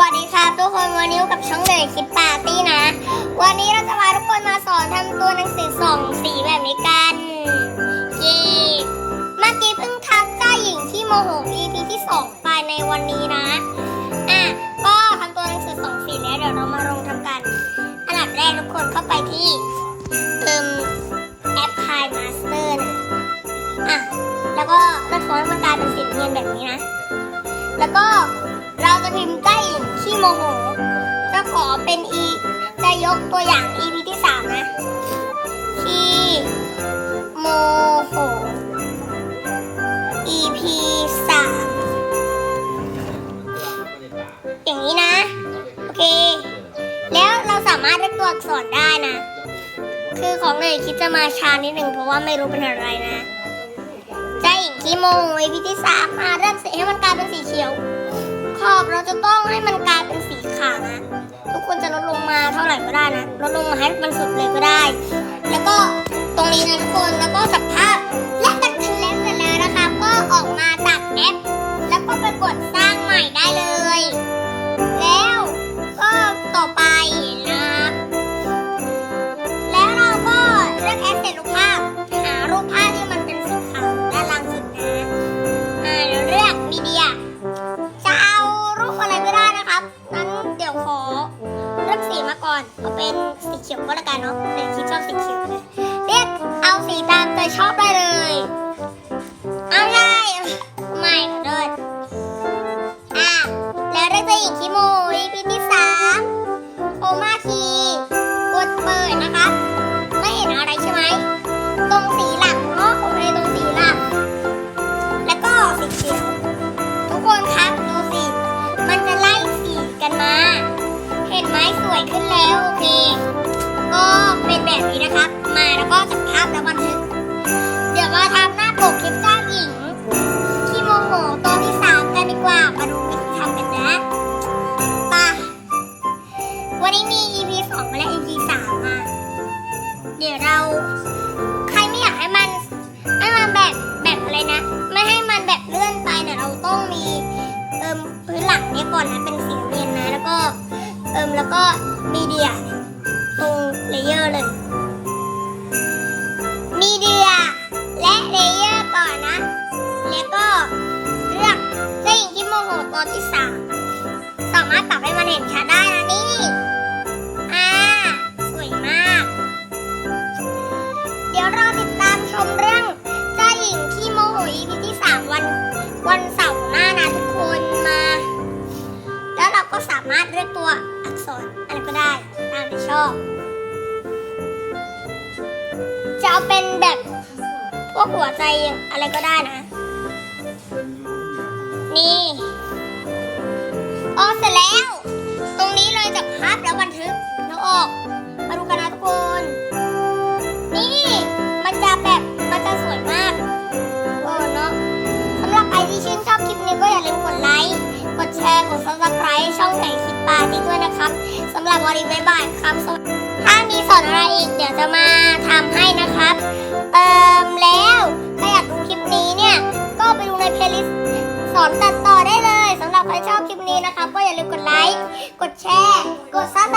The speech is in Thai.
วัสดีครับทุกคนวันนี้กับช่องเหนื่ยคิดปาร์ตี้นะ วันนี้เราจะพาทุกคนมาสอนทำตัวหนังสือสองสีแบบนี้กันเย่เมื่อกี้เพิ่งทักเจ้าหญิงที่โมโห EP ที่สองไปในวันนี้นะอะก็ทำตัวหนังสือสองสีแล้วเดี๋ยวเรามาลงทำกันอันดับแรกทุกคนเข้าไปที่เติมแอปพลายมาสเตอร์นะอะแล้วก็เลือกฟอนต์มันกลายเป็นสีเงินแบบนี้นะ แล้วก็ โมโห จะขอเป็นอี จะยกตัวอย่าง EP ที่สามนะ ขี้โมโห EP สามอย่างนี้นะ โอเค แล้วเราสามารถเรียกตัวอักษรได้นะ คือของเลยคิดจะมาช้านิดหนึ่งเพราะว่าไม่รู้เป็นอะไรนะใจหญิงขี้โมงไอพีที่สามมาเริ่มสีให้มันกลายเป็นสีเขียวขอบเราจะต้องให้มันกลาย ขานะ ทุกคนจะลดลงมาเท่าไหร่ก็ได้นะลดลงมาให้มันสุดเลยก็ได้ แล้วก็ตรงนี้นะทุกคนแล้วก็สับภาพและตัดคะแนนเสร็จแล้วนะคะก็ออกมาจากแอป แล้วก็ไปกดสร้างใหม่ได้เลย เป็นสีเขียวก็แล้วกันเนาะเดี๋ยวคิดชอบสีเขียวเลยเรียกเอาสีตามใจชอบได้เลย กคลิปเจ้าหญิงขี้โมโหตอนที่สามกันดีกว่า มาดูวิธีทำกันนะปะวันนี้มี EP สองมาและ EP สามมา เดี๋ยวเรา ใครไม่อยากให้มันให้มันแบบแบบอะไรนะ ไม่ให้มันแบบเลื่อนไปเนี่ยเราต้องมีเอิมพื้นหลังเนี่ยก่อนนะเป็นสีเนียนนะ แล้วก็เอิมแล้วก็ อักษรอะไรก็ได้ตามที่ชอบ จะเอาเป็นแบบพวกหัวใจอะไรก็ได้นะ นี่ออกเสร็จแล้ว ตรงนี้เลยจากภาพแล้วบันทึกแล้วออก ครับสำหรับวันนี้บ๊ายบายครับ ถ้ามีสอนอะไรอีกเดี๋ยวจะมาทำให้นะครับ เติมแล้วถ้าอยากดูคลิปนี้เนี่ย ก็ไปดูในเพลย์ลิสต์สอนตัดต่อได้เลยสำหรับใครชอบคลิปนี้นะครับ ก็อย่าลืมกดไลค์ กดแชร์ กดซับ